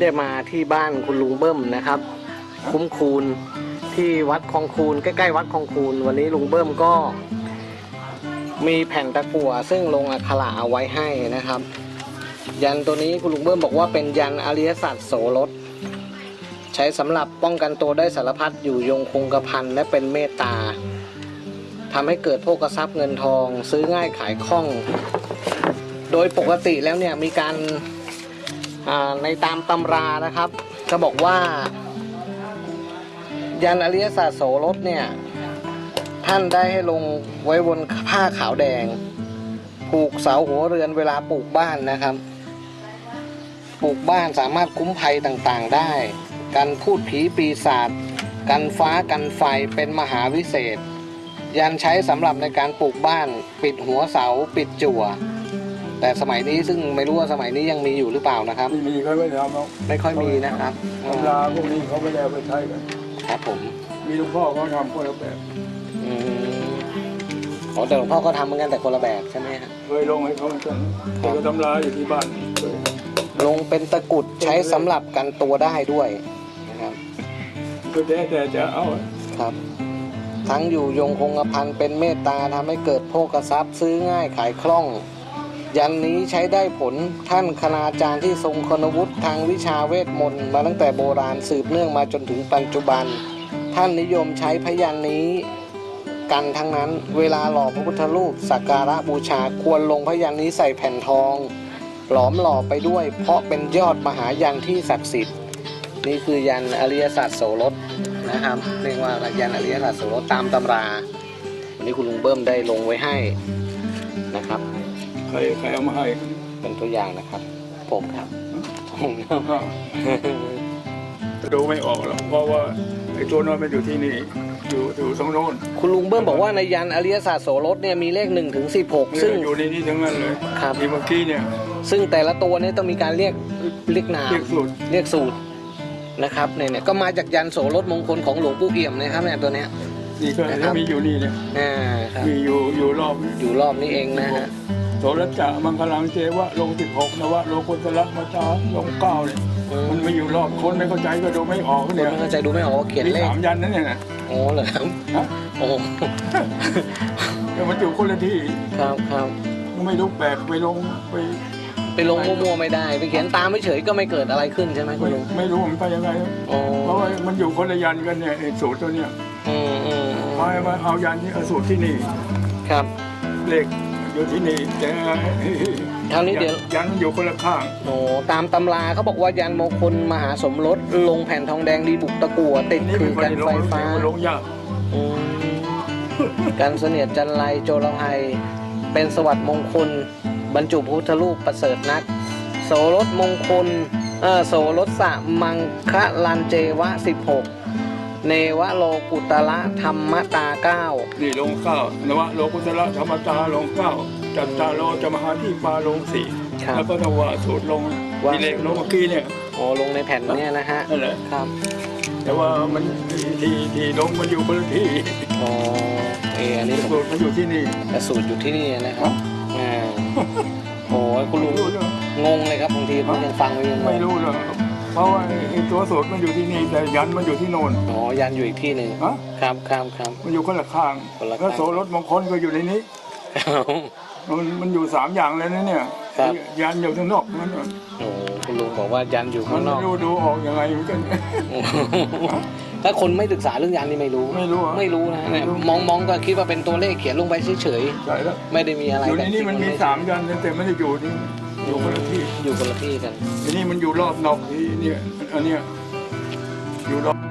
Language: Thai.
ได้มาที่บ้านคุณลุงเบิ้มนะครับ คุ้มคูณที่วัดคลองคูณใกล้ๆวัดคลองคูณวันนี้ลุงเบิ้มก็ มีแผ่นตะกั่วซึ่งลงอักขระเอาไว้ให้นะครับ ยันตัวนี้คุณลุงเบิ้มบอกว่าเป็นยันอริยสัจโสรสใช้สำหรับป้องกันตัวได้สารพัดอยู่ยงคงกระพันและเป็นเมตตาทำให้เกิดโภคทรัพย์เงินทอง ซื้อง่ายขายคล่อง โดยปกติแล้วเนี่ยมีการ ในตามตำรานะครับก็บอกว่า ยันอริยสัจโสรสเนี่ย ท่านได้ให้ลงไว้บนผ้าขาวแดง ผูกเสาหัวเรือนเวลาปลูกบ้านนะครับ ปลูกบ้านสามารถคุ้มภัยต่างๆได้ กันพูดผีปีศาจกันฟ้ากันไฟเป็นมหาวิเศษ ยันใช้สำหรับในการปลูกบ้าน ปิดหัวเสาปิดจั่ว แต่สมัยนี้ซึ่งไม่รู้ว่าสมัยนี้ยังมีอยู่หรือเปล่านะครับ ไม่มีเขาไม่ทำหรอกไม่ค่อยมีนะครับตำราพวกนี้เขาไม่ได้เอาไปใช้กันครับผมมีหลวงพ่อเขาทำคนละแบบอืมอ๋อแต่หลวงพ่อก็ทำเหมือนกันแต่คนละแบบใช่ไหมฮะเคยลงให้เขาเหมือนกันแต่ก็ตำราอยู่ที่บ้านเคยลงเป็นตะกรุดใช้สำหรับกันตัวได้ด้วยนะครับก็แต่แต่จะเอาครับ ทั้งอยู่ยงคงกระพันเป็นเมตตาทำให้เกิดโภคทรัพย์ซื้อง่ายขายคล่อง ยันนี้ใช้ได้ผลท่านคณาจารย์ที่ทรงคุณวุฒิทางวิชาเวทมนต์มาตั้งแต่โบราณสืบเนื่องมาจนถึงปัจจุบัน ท่านนิยมใช้พยันนี้กันทั้งนั้นเวลาหล่อพระพุทธรูปสักการะบูชาควรลงพยันนี้ใส่แผ่นทอง หลอมหล่อไปด้วย เพราะเป็นยอดมหายันที่ศักดิ์สิทธิ์ นี่คือยันอริยสัจโสรสนะครับเรียกว่ายันอริยสัจโสรสตามตำราวันนี้คุณลุงเบิ้มได้ลงไว้ให้นะครับ ใครใครเอามาให้เป็นตัวอย่างนะครับผมครับผมครับก็ดูไม่ออกหรอกเพราะว่าไอ้ตัวโน้นมันอยู่ที่นี่อยู่อยู่ตรงโน้นคุณลุงเบิ้มบอกว่าในยันอริยสัจโสรสเนี่ยมีเลข1นถึงสินี่ซึ่งอยู่ในนี้ทั้งนั้นเลยครับที่เมื่อกี้เนี่ยซึ่งแต่ละตัวเนี่ยต้องมีการเรียกเรียกนามเรียกสูตรเรียกสูตรนะครับเนี่ยเนี่ยก็มาจากยันโสรสมงคลของหลวงปู่เอี่ยมนะครับเนี่ยตัวเนี้ยนี่ก็นะครับมีอยู่นี่เนี่ยอ่าครับมีอยู่อยู่รอบเนี่ยอยู่รอบนี้เองนะฮะ โสรจะมังคลังเจวะลงสิบหกนะวะโลกุตละมาจาลงเก้าเนี่ยอืมมันไม่อยู่รอบคนไม่เข้าใจก็ดูไม่ออกคนเนี่ยไม่เข้าใจดูไม่ออกว่าเขียนมีเลขสามยันนั่นเนี่ยนะโอ้เหรอครับฮะโอ้แต่มันอยู่คนละที่ครับครับไม่รู้แปลกไปลงไปไปลงมั่วๆไม่ได้ ไปเขียนตามไม่เฉยก็ไม่เกิดอะไรขึ้นใช่ไหมคุไม่ณลุงไม่รู้มันไปยังไงโอ้เพราะว่ามันอยู่คนละยันกันเนี่ยไอ้สูตรตัวเนี้ยอืมอืมมามาเอายันที่เอาสูตรที่นี่ครับเลข อยู่ที่นี่แต่คราวนี้เดี๋ยวยันมันอยู่คนละข้าง โอ้ตามตำราเขาบอกว่ายันมงคลมหาสมรสลงแผ่นทองแดงดีบุกตะกั่วติดนี่คืเป็อนคนกันที่ลไฟงฟ้าลงยากอืมกันเสนียดจันไรโจรภัย เป็นสวัสดิ์มงคล บรรจุพระพุทธรูปประเสริฐนัก โสรสมงคลเออโสรสะมังคะลันเจวะสิบหก เนวโลกุตละธรรมตาเก้านี่ลงเก้านวะโลกุตละธรรมตาลงเก้าจัตตาโลจะมหาที่ปาลงสี่ครับแล้วก็นวะสูตรลงว่าที่เลขลงเมื่อกี้เนี่ยโอ้ลงในแผ่นเนี่ยนะฮะนั่นแหละครับ แต่ว่ามันที่ที่ที่ลงมันอยู่คนละที่อ๋อเอออันนี้ผมสูตรมันอยู่ที่นี่กระสูตรอยู่ที่นี่นะครับอ่าโอ้ยคุณลุงไม่รู้เรื่องงงเลยครับบางทีผมยังฟังไม่ยังงไม่งรู้เลย เพราะว่าไอ้ตัวสูตรมันอยู่ที่นี่แต่ยันมันอยู่ที่โน่น อ๋อยันอยู่อีกที่หนึ่งฮะ ครับครับครับ มันอยู่คนละข้างคนละข้าง แล้วโสรถมงคลก็อยู่ในนี้มันมันอยู่สามอย่างเลยนะเนี่ยครับ ยันอยู่ข้างนอกมันโอ้คุณลุงบอกว่ายันอยู่มัข้านงนไม่อกรู้ดูออกยังไงเหมือนกันถ้าคนไม่ศึกษาเรื่องยันนี่ไม่รู้ ไม่รู้อะไม่รู้นะเนี่ยไม่รู้ มองมองก็คิดว่าเป็นตัวเลขเขียนลงไปเฉยใช่แล้วๆไม่ได้มีอะไรอยู่ในนี้แต่มันมีจริงๆสามยันแต่ไม่ได้อยู่นี่ อยู่คนละที่อยู่คนละที่กัน ทีนี้มันอยู่รอบนอกที่เนี่ยอันเนี้ยอยู่รอบ